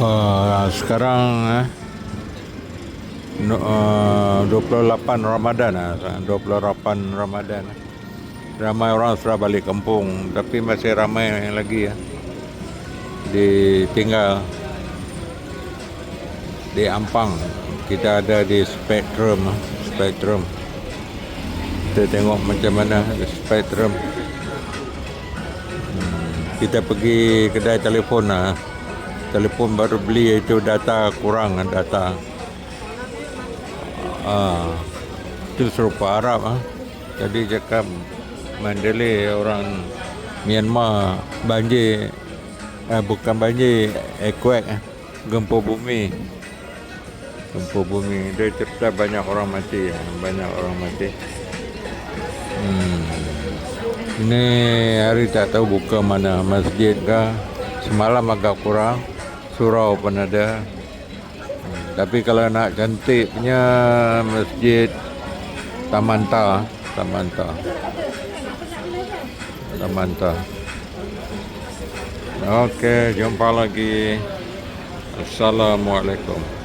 Uh, sekarang eh, ah, uh, 28 Ramadan eh, lah, 28 Ramadan. Ramai orang sudah balik kampung tapi masih ramai yang lagi ya eh, ditinggal di Ampang. Kita ada di spectrum eh, spectrum. Kita tengok macam mana spectrum. Kita pergi kedai telefon lah. Telefon baru beli itu data kurang ah, data. Ah, itu serupa Arab ah. Tadi cakap Mandalay orang Myanmar banjir eh, bukan banjir earthquake eh, gempa bumi. Gempa bumi dia cerita banyak orang mati ya, banyak orang mati. Hmm. Ini hari tak tahu buka mana masjid kah. Semalam agak kurang. Surau pun ada. Tapi kalau nak cantik punya masjid Tamanta, Tamanta. Tamanta. Okey, jumpa lagi. Assalamualaikum.